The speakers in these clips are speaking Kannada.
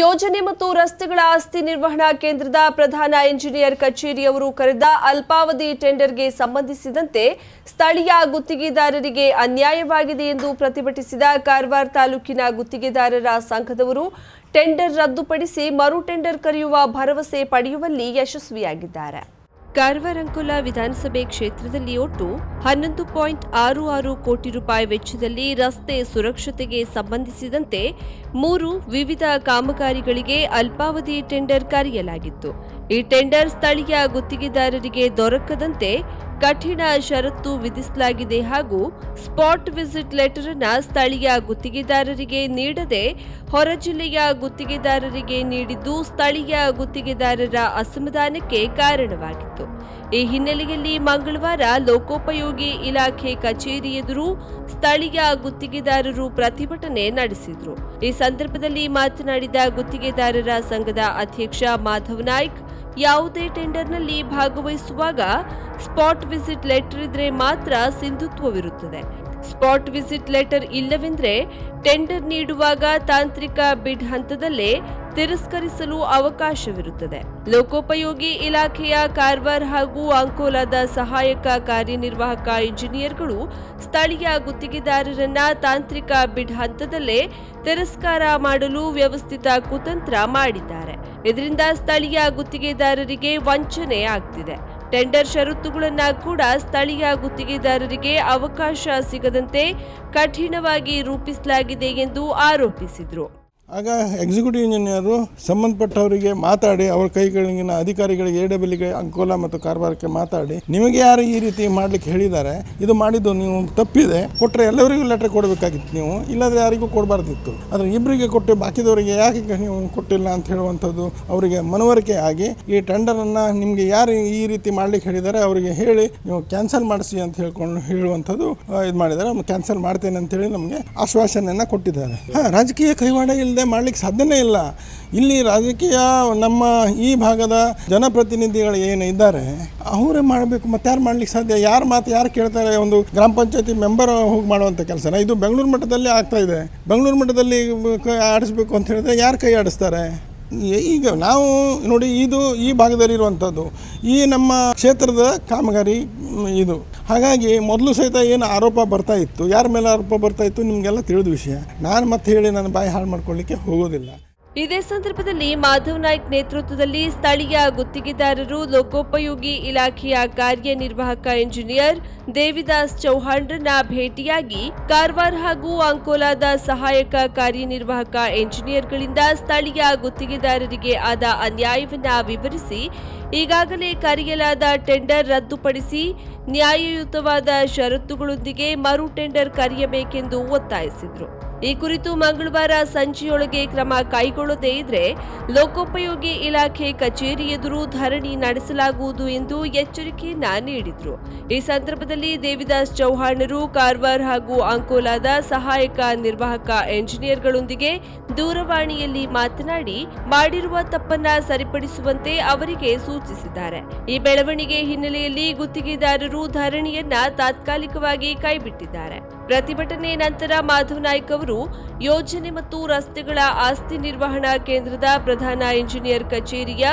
ಯೋಜನೆ ಮತ್ತು ರಸ್ತೆಗಳ ಆಸ್ತಿ ನಿರ್ವಹಣಾ ಕೇಂದ್ರದ ಪ್ರಧಾನ ಇಂಜಿನಿಯರ್ ಕಚೇರಿಯವರು ಕರೆದ ಅಲ್ಪಾವಧಿ ಟೆಂಡರ್ಗೆ ಸಂಬಂಧಿಸಿದಂತೆ ಸ್ಥಳೀಯ ಗುತ್ತಿಗೆದಾರರಿಗೆ ಅನ್ಯಾಯವಾಗಿದೆ ಎಂದು ಪ್ರತಿಭಟಿಸಿದ ಕಾರವಾರ ತಾಲೂಕಿನ ಗುತ್ತಿಗೆದಾರರ ಸಂಘದವರು ಟೆಂಡರ್ ರದ್ದುಪಡಿಸಿ ಮರು ಟೆಂಡರ್ ಕರೆಯುವ ಭರವಸೆ ಪಡೆಯುವಲ್ಲಿ ಯಶಸ್ವಿಯಾಗಿದ್ದಾರೆ. ಕಾರವಾರ ಅಂಕೋಲ ವಿಧಾನಸಭೆ ಕ್ಷೇತ್ರದಲ್ಲಿ ಒಟ್ಟು ಹನ್ನೊಂದು ಪಾಯಿಂಟ್ ಆರು ಆರು ಕೋಟಿ ರೂಪಾಯಿ ವೆಚ್ಚದಲ್ಲಿ ರಸ್ತೆ ಸುರಕ್ಷತೆಗೆ ಸಂಬಂಧಿಸಿದಂತೆ ಮೂರು ವಿವಿಧ ಕಾಮಗಾರಿಗಳಿಗೆ ಅಲ್ಪಾವಧಿ ಟೆಂಡರ್ ಕರೆಯಲಾಗಿತ್ತು. ಈ ಟೆಂಡರ್ ಸ್ಥಳೀಯ ಗುತ್ತಿಗೆದಾರರಿಗೆ ದೊರಕದಂತೆ ಕಠಿಣ ಷರತ್ತು ವಿಧಿಸಲಾಗಿದೆ ಹಾಗೂ ಸ್ಪಾಟ್ ವಿಸಿಟ್ ಲೆಟರ್ ಅನ್ನು ಸ್ಥಳೀಯ ಗುತ್ತಿಗೆದಾರರಿಗೆ ನೀಡದೆ ಹೊರ ಜಿಲ್ಲೆಯ ಗುತ್ತಿಗೆದಾರರಿಗೆ ನೀಡಿದ್ದು ಸ್ಥಳೀಯ ಗುತ್ತಿಗೆದಾರರ ಅಸಮಾಧಾನಕ್ಕೆ ಕಾರಣವಾಗಿತ್ತು. ಈ ಹಿನ್ನೆಲೆಯಲ್ಲಿ ಮಂಗಳವಾರ ಲೋಕೋಪಯೋಗಿ ಇಲಾಖೆ ಕಚೇರಿ ಎದುರು ಸ್ಥಳೀಯ ಗುತ್ತಿಗೆದಾರರು ಪ್ರತಿಭಟನೆ ನಡೆಸಿದರು. ಈ ಸಂದರ್ಭದಲ್ಲಿ ಮಾತನಾಡಿದ ಗುತ್ತಿಗೆದಾರರ ಸಂಘದ ಅಧ್ಯಕ್ಷ ಮಾಧವ್ ನಾಯ್ಕ್ ಯಾವುದೇ ಟೆಂಡರ್ನಲ್ಲಿ ಭಾಗವಹಿಸುವಾಗ ಸ್ಪಾಟ್ ವಿಸಿಟ್ ಲೆಟರ್ ಇದ್ರೆ ಮಾತ್ರ ಸಿಂಧುತ್ವವಿರುತ್ತದೆ. ಸ್ಪಾಟ್ ವಿಸಿಟ್ ಲೆಟರ್ ಇಲ್ಲವೆಂದ್ರೆ ಟೆಂಡರ್ ನೀಡುವಾಗ ತಾಂತ್ರಿಕ ಬಿಡ್ ಹಂತದಲ್ಲೇ ತಿರಸ್ಕರಿಸಲು ಅವಕಾಶವಿರುತ್ತದೆ. ಲೋಕೋಪಯೋಗಿ ಇಲಾಖೆಯ ಕಾರ್ವಾರ್ ಹಾಗೂ ಅಂಕೋಲಾದ ಸಹಾಯಕ ಕಾರ್ಯನಿರ್ವಾಹಕ ಇಂಜಿನಿಯರ್ಗಳು ಸ್ಥಳೀಯ ಗುತ್ತಿಗೆದಾರರನ್ನ ತಾಂತ್ರಿಕ ಬಿಡ್ ಹಂತದಲ್ಲೇ ತಿರಸ್ಕಾರ ಮಾಡಲು ವ್ಯವಸ್ಥಿತ ಕುತಂತ್ರ ಮಾಡಿದ್ದಾರೆ. ಇದರಿಂದ ಸ್ಥಳೀಯ ಗುತ್ತಿಗೆದಾರರಿಗೆ ವಂಚನೆ ಆಗ್ತಿದೆ. ಟೆಂಡರ್ ಷರತ್ತುಗಳನ್ನ ಕೂಡ ಸ್ಥಳೀಯ ಗುತ್ತಿಗೆದಾರರಿಗೆ ಅವಕಾಶ ಸಿಗದಂತೆ ಕಠಿಣವಾಗಿ ರೂಪಿಸಲಾಗಿದೆ ಎಂದು ಆರೋಪಿಸಿದರು. ಆಗ ಎಕ್ಸಿಕ್ಯೂಟಿವ್ ಇಂಜಿನಿಯರು ಸಂಬಂಧಪಟ್ಟವರಿಗೆ ಮಾತಾಡಿ, ಅವ್ರ ಕೈಗಳಿಗಿನ ಅಧಿಕಾರಿಗಳಿಗೆ ಎ ಡಬ್ಲ್ಯೂಗೆ ಅಂಕೋಲ ಮತ್ತು ಕಾರವಾರಕ್ಕೆ ಮಾತಾಡಿ, ನಿಮಗೆ ಯಾರು ಈ ರೀತಿ ಮಾಡ್ಲಿಕ್ಕೆ ಹೇಳಿದ್ದಾರೆ? ಇದು ಮಾಡಿದ್ದು ನೀವು ತಪ್ಪಿದೆ. ಕೊಟ್ಟರೆ ಎಲ್ಲರಿಗೂ ಲೆಟರ್ ಕೊಡಬೇಕಾಗಿತ್ತು ನೀವು. ಇಲ್ಲದ್ರೆ ಯಾರಿಗೂ ಕೊಡಬಾರ್ದಿತ್ತು. ಆದರೆ ಇಬ್ಬರಿಗೆ ಕೊಟ್ಟು ಬಾಕಿದವರಿಗೆ ಯಾಕೆ ನೀವು ಕೊಟ್ಟಿಲ್ಲ ಅಂತ ಹೇಳುವಂಥದ್ದು ಅವರಿಗೆ ಮನವರಿಕೆ ಆಗಿ, ಈ ಟೆಂಡರನ್ನು ನಿಮಗೆ ಯಾರು ಈ ರೀತಿ ಮಾಡ್ಲಿಕ್ಕೆ ಹೇಳಿದ್ದಾರೆ ಅವರಿಗೆ ಹೇಳಿ, ನೀವು ಕ್ಯಾನ್ಸಲ್ ಮಾಡಿಸಿ ಅಂತ ಹೇಳ್ಕೊಂಡು ಹೇಳುವಂಥದ್ದು ಇದು ಮಾಡಿದ್ದಾರೆ. ಕ್ಯಾನ್ಸಲ್ ಮಾಡ್ತೇನೆ ಅಂತೇಳಿ ನಮಗೆ ಆಶ್ವಾಸನೆಯನ್ನು ಕೊಟ್ಟಿದ್ದಾರೆ. ರಾಜಕೀಯ ಕೈವಾಡ ಇಲ್ಲದೆ ಮಾಡ್ಲಿಕ್ಕೆ ಸಾಧ್ಯನೇ ಇಲ್ಲ. ಇಲ್ಲಿ ರಾಜಕೀಯ ನಮ್ಮ ಈ ಭಾಗದ ಜನಪ್ರತಿನಿಧಿಗಳು ಏನು ಇದ್ದಾರೆ, ಅವರೇ ಮಾಡಬೇಕು, ಮತ್ತೆ ಯಾರು ಮಾಡ್ಲಿಕ್ಕೆ ಸಾಧ್ಯ? ಯಾರು ಮಾತು ಯಾರು ಕೇಳ್ತಾರೆ? ಒಂದು ಗ್ರಾಮ ಪಂಚಾಯತಿ ಮೆಂಬರ್ ಹೋಗಿ ಮಾಡುವಂಥ ಕೆಲಸನ ಇದು ಬೆಂಗಳೂರು ಮಟ್ಟದಲ್ಲಿ ಆಗ್ತಾ ಇದೆ. ಬೆಂಗಳೂರು ಮಟ್ಟದಲ್ಲಿ ಆಡಿಸ್ಬೇಕು ಅಂತ ಹೇಳಿದ್ರೆ ಯಾರು ಕೈ ಆಡಿಸ್ತಾರೆ? ಈಗ ನಾವು ನೋಡಿ ಇದು ಈ ಭಾಗದಲ್ಲಿ ಇರುವಂಥದ್ದು ಈ ನಮ್ಮ ಕ್ಷೇತ್ರದ ಕಾಮಗಾರಿ ಇದು. ಹಾಗಾಗಿ ಮೊದಲು ಸಹಿತ ಏನು ಆರೋಪ ಬರ್ತಾ ಇತ್ತು, ಯಾರ ಮೇಲೆ ಆರೋಪ ಬರ್ತಾ ಇತ್ತು ನಿಮಗೆಲ್ಲ ತಿಳಿದ ವಿಷಯ. ನಾನು ಮತ್ತೆ ಹೇಳಿ ನನ್ನ ಬಾಯಿ ಹಾಳು ಮಾಡ್ಕೊಳ್ಳಿಕ್ಕೆ ಹೋಗೋದಿಲ್ಲ. ಇದೇ ಸಂದರ್ಭದಲ್ಲಿ ಮಾಧವ್ ನಾಯ್ಕ್ ನೇತೃತ್ವದಲ್ಲಿ ಸ್ಥಳೀಯ ಗುತ್ತಿಗೆದಾರರು ಲೋಕೋಪಯೋಗಿ ಇಲಾಖೆಯ ಕಾರ್ಯನಿರ್ವಾಹಕ ಇಂಜಿನಿಯರ್ ದೇವಿದಾಸ್ ಚೌಹಾಣ್ರನ್ನ ಭೇಟಿಯಾಗಿ ಕಾರವಾರ ಹಾಗೂ ಅಂಕೋಲಾದ ಸಹಾಯಕ ಕಾರ್ಯನಿರ್ವಾಹಕ ಇಂಜಿನಿಯರ್ಗಳಿಂದ ಸ್ಥಳೀಯ ಗುತ್ತಿಗೆದಾರರಿಗೆ ಆದ ಅನ್ಯಾಯವನ್ನ ವಿವರಿಸಿ, ಈಗಾಗಲೇ ಕರೆಯಲಾದ ಟೆಂಡರ್ ರದ್ದುಪಡಿಸಿ ನ್ಯಾಯಯುತವಾದ ಷರತ್ತುಗಳೊಂದಿಗೆ ಮರು ಟೆಂಡರ್ ಕರೆಯಬೇಕೆಂದು ಒತ್ತಾಯಿಸಿದರು. ಈ ಕುರಿತು ಮಂಗಳವಾರ ಸಂಜೆಯೊಳಗೆ ಕ್ರಮ ಕೈಗೊಳ್ಳದೇ ಇದ್ರೆ ಲೋಕೋಪಯೋಗಿ ಇಲಾಖೆ ಕಚೇರಿ ಎದುರು ಧರಣಿ ನಡೆಸಲಾಗುವುದು ಎಂದು ಎಚ್ಚರಿಕೆಯನ್ನ ನೀಡಿದ್ರು. ಈ ಸಂದರ್ಭದಲ್ಲಿ ದೇವಿದಾಸ್ ಚೌಹಾಣರು, ಕಾರ್ವಾರ್ ಹಾಗೂ ಅಂಕೋಲಾದ ಸಹಾಯಕ ನಿರ್ವಾಹಕ ಎಂಜಿನಿಯರ್ಗಳೊಂದಿಗೆ ದೂರವಾಣಿಯಲ್ಲಿ ಮಾತನಾಡಿ, ಮಾಡಿರುವ ತಪ್ಪನ್ನ ಸರಿಪಡಿಸುವಂತೆ ಅವರಿಗೆ ಸೂಚಿಸಿದ್ದಾರೆ. ಈ ಬೆಳವಣಿಗೆ ಹಿನ್ನೆಲೆಯಲ್ಲಿ ಗುತ್ತಿಗೆದಾರರು ಧರಣಿಯನ್ನ ತಾತ್ಕಾಲಿಕವಾಗಿ ಕೈಬಿಟ್ಟಿದ್ದಾರೆ. ಪ್ರತಿಭಟನೆ ನಂತರ ಮಾಧವ್ ನಾಯ್ಕ್ ಅವರು ಯೋಜನೆ ಮತ್ತು ರಸ್ತೆಗಳ ಆಸ್ತಿ ನಿರ್ವಹಣಾ ಕೇಂದ್ರದ ಪ್ರಧಾನ ಇಂಜಿನಿಯರ್ ಕಚೇರಿಯ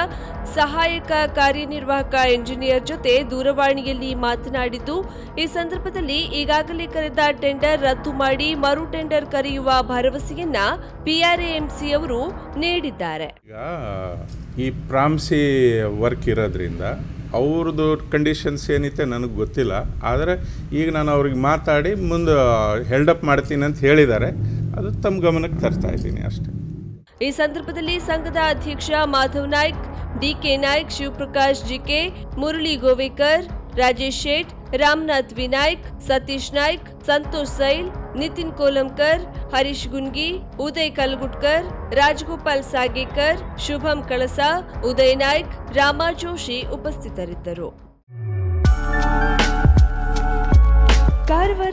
ಸಹಾಯಕ ಕಾರ್ಯನಿರ್ವಾಹಕ ಇಂಜಿನಿಯರ್ ಜೊತೆ ದೂರವಾಣಿಯಲ್ಲಿ ಮಾತನಾಡಿದ್ದು, ಈ ಸಂದರ್ಭದಲ್ಲಿ ಈಗಾಗಲೇ ಕರೆದ ಟೆಂಡರ್ ರದ್ದು ಮಾಡಿ ಮರು ಟೆಂಡರ್ ಕರೆಯುವ ಭರವಸೆಯನ್ನ ಪಿಆರ್ಎಎಂಸಿ ಅವರು ನೀಡಿದ್ದಾರೆ. ಈ ಪ್ರಾಮ್ಸಿ ವರ್ಕ್ ಇರೋದ್ರಿಂದ ಅವ್ರದ್ದು ಕಂಡೀಷನ್ಸ್ ಏನಿದೆ ನನಗೆ ಗೊತ್ತಿಲ್ಲ. ಆದರೆ ಈಗ ನಾನು ಅವ್ರಿಗೆ ಮಾತಾಡಿ ಮುಂದೆ ಹೆಲ್ಡಪ್ ಮಾಡ್ತೀನಿ ಅಂತ ಹೇಳಿದ್ದಾರೆ. ಅದು ತಮ್ಮ ಗಮನಕ್ಕೆ ತರ್ತಾ ಇದ್ದೀನಿ ಅಷ್ಟೇ. ಈ ಸಂದರ್ಭದಲ್ಲಿ ಸಂಘದ ಅಧ್ಯಕ್ಷ ಮಾಧವ್ ನಾಯ್ಕ್ ಡಿಕೆ ನಾಯ್ಕ್, ಶಿವಪ್ರಕಾಶ್ ಜಿಕೆ, ಮುರಳಿ ಗೋವೇಕರ್ ರಾಜೇಶ್ ಶೇಟ್, ರಾಮನಾಥ್ ವಿನಾಯಕ್, ಸತೀಶ್ ನಾಯ್ಕ್, ಸಂತೋಷ್ ಸೈಲ್, ನಿತಿನ್ ಕೋಲಂಕರ್, ಹರೀಶ್ ಗುನ್ಗಿ, ಉದಯ್ ಕಲ್ಗುಟ್ಕರ್, ರಾಜಗೋಪಾಲ್ ಸಾಗೇಕರ್, ಶುಭಂ ಕಳಸ, ಉದಯ್ ನಾಯ್ಕ್, ರಾಮಾ ಜೋಶಿ ಉಪಸ್ಥಿತರಿದ್ದರು.